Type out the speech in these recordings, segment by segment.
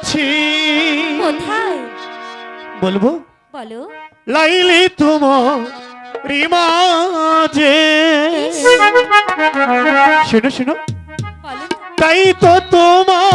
আছি বলব? বলো। লাইলি তোমার শুনো শুনো। তাই তো তোমার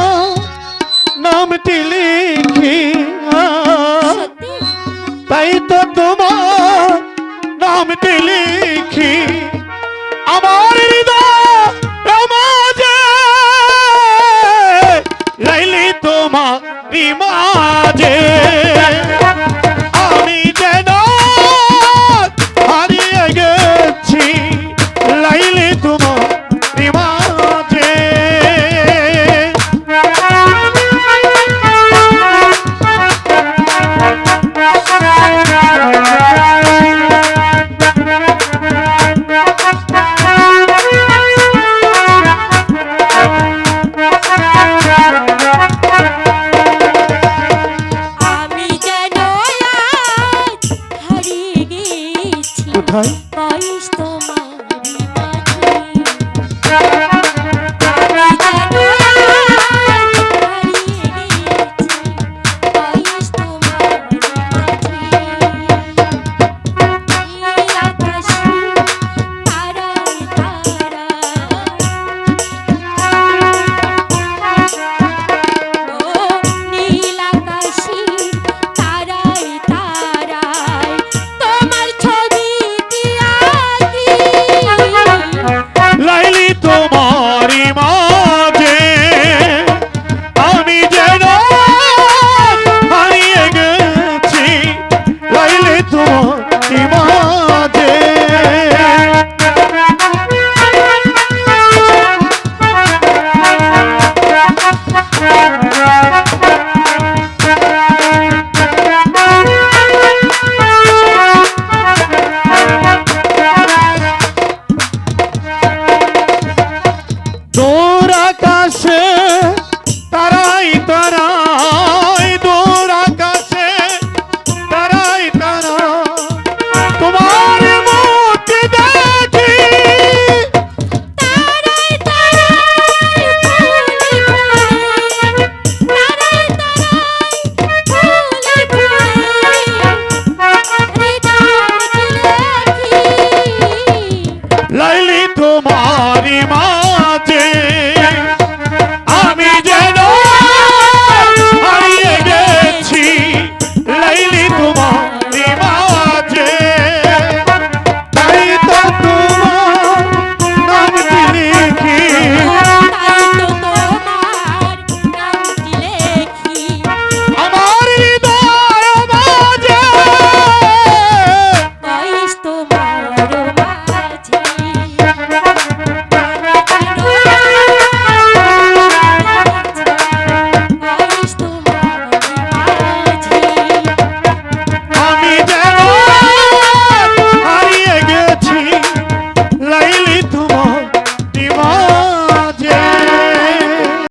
তোমার Vitória